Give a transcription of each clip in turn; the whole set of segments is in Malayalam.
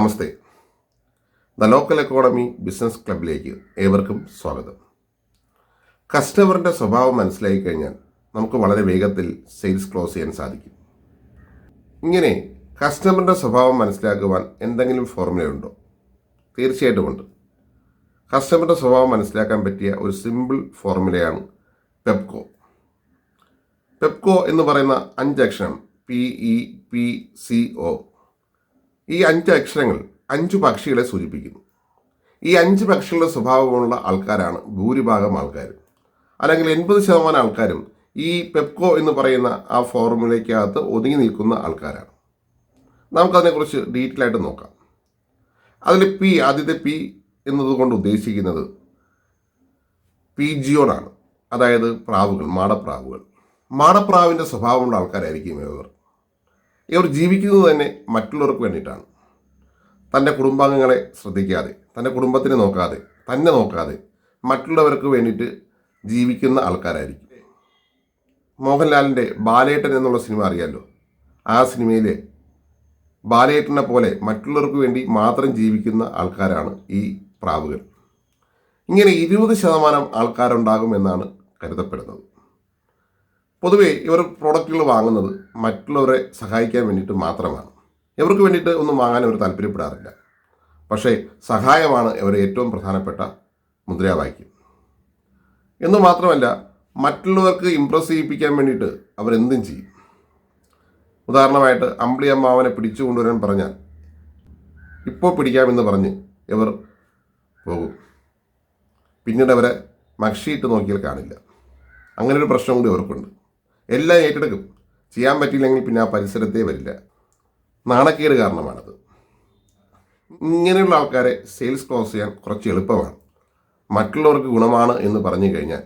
Namaste. The local economy business ക്ലബിലേക്ക് ഏവർക്കും സ്വാഗതം. കസ്റ്റമറിന്റെ സ്വഭാവം മനസ്സിലാക്കി കഴിഞ്ഞാൽ നമുക്ക് വളരെ വേഗത്തിൽ സെയിൽസ് ക്ലോസ് ചെയ്യാൻ സാധിക്കും. ഇങ്ങനെ കസ്റ്റമറിന്റെ സ്വഭാവം മനസ്സിലാക്കുവാൻ എന്തെങ്കിലും ഫോർമുലയുണ്ടോ തീർച്ചയായിട്ടും ഉണ്ട്. കസ്റ്റമറിന്റെ സ്വഭാവം മനസ്സിലാക്കാൻ പറ്റിയ ഒരു സിമ്പിൾ ഫോർമുലയാണ് പെപ്കോ. പെപ്കോ എന്ന് പറയുന്ന അഞ്ച് അക്ഷരം P E P C O ഈ അഞ്ച് അക്ഷരങ്ങൾ അഞ്ചു പക്ഷികളെ സൂചിപ്പിക്കുന്നു. ഈ അഞ്ച് പക്ഷികളുടെ സ്വഭാവമുള്ള ആൾക്കാരാണ് ഭൂരിഭാഗം ആൾക്കാരും. അല്ലെങ്കിൽ എൺപത് ശതമാനം ആൾക്കാരും ഈ പെപ്കോ എന്ന് പറയുന്ന ആ ഫോർമുലയ്ക്കകത്ത് ഒതുങ്ങി നിൽക്കുന്ന ആൾക്കാരാണ്. നമുക്കതിനെക്കുറിച്ച് ഡീറ്റെയിൽ ആയിട്ട് നോക്കാം. അതിൽ പി ആദ്യത്തെ പി എന്നതുകൊണ്ട് ഉദ്ദേശിക്കുന്നത് പി ജിയോണാണ് അതായത് പ്രാവുകൾ മാടപ്രാവുകൾ. മാടപ്രാവിന്റെ സ്വഭാവമുള്ള ആൾക്കാരായിരിക്കും ഇവർ. ഇവർ ജീവിക്കുന്നത് തന്നെ മറ്റുള്ളവർക്ക് വേണ്ടിയിട്ടാണ്. തന്റെ കുടുംബാംഗങ്ങളെ ശ്രദ്ധിക്കാതെ തന്റെ കുടുംബത്തിനെ നോക്കാതെ തന്നെ നോക്കാതെ മറ്റുള്ളവർക്ക് വേണ്ടിയിട്ട് ജീവിക്കുന്ന ആൾക്കാരായിരിക്കും. മോഹൻലാലിന്റെ ബാലേട്ടൻ എന്നുള്ള സിനിമ അറിയാമല്ലോ ആ സിനിമയിലെ ബാലേട്ടനെ പോലെ മറ്റുള്ളവർക്ക് വേണ്ടി മാത്രം ജീവിക്കുന്ന ആൾക്കാരാണ് ഈ പ്രാവുകൾ. ഇങ്ങനെ ഇരുപത് ശതമാനം ആൾക്കാരുണ്ടാകുമെന്നാണ് കരുതപ്പെടുന്നത്. പൊതുവെ ഇവർ പ്രോഡക്റ്റുകൾ വാങ്ങുന്നത് മറ്റുള്ളവരെ സഹായിക്കാൻ വേണ്ടിയിട്ട് മാത്രമാണ്. ഇവർക്ക് വേണ്ടിയിട്ട് ഒന്നും വാങ്ങാൻ ഇവർ താല്പര്യപ്പെടാറില്ല. പക്ഷേ സഹായമാണ് ഇവരെ ഏറ്റവും പ്രധാനപ്പെട്ട മുദ്രാവാക്യം. എന്ന് മാത്രമല്ല മറ്റുള്ളവർക്ക് ഇമ്പ്രസ് ചെയ്യിപ്പിക്കാൻ വേണ്ടിയിട്ട് അവരെന്തും ചെയ്യും. ഉദാഹരണമായിട്ട് അമ്പിളി അമ്മാവനെ പിടിച്ചു കൊണ്ടുവരാൻ പറഞ്ഞാൽ ഇപ്പോൾ പിടിക്കാമെന്ന് പറഞ്ഞ് ഇവർ പോകും. പിന്നീട് അവരെ മക്ഷിയിട്ട് നോക്കിയാൽ കാണില്ല. അങ്ങനെ ഒരു പ്രശ്നം കൂടി അവർക്കുണ്ട് എല്ലാം ഏറ്റെടുക്കും. ചെയ്യാൻ പറ്റിയില്ലെങ്കിൽ പിന്നെ ആ പരിസരത്തേ വരില്ല. നാണക്കേട് കാരണമാണത്. ഇങ്ങനെയുള്ള ആൾക്കാരെ സെയിൽസ് ക്ലോസ് ചെയ്യാൻ കുറച്ച് എളുപ്പമാണ്. മറ്റുള്ളവർക്ക് ഗുണമാണ് എന്ന് പറഞ്ഞു കഴിഞ്ഞാൽ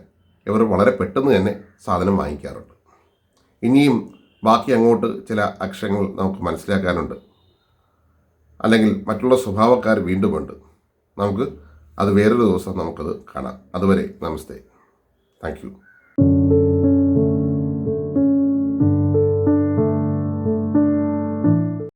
ഇവർ വളരെ പെട്ടെന്ന് തന്നെ സാധനം വാങ്ങിക്കാറുണ്ട്. ഇനിയും ബാക്കി അങ്ങോട്ട് ചില അക്ഷരങ്ങൾ നമുക്ക് മനസ്സിലാക്കാനുണ്ട്. അല്ലെങ്കിൽ മറ്റുള്ള സ്വഭാവക്കാർ വീണ്ടുമുണ്ട് നമുക്ക് അത് വേറൊരു ദിവസം നമുക്കത് കാണാം. അതുവരെ നമസ്തേ. താങ്ക്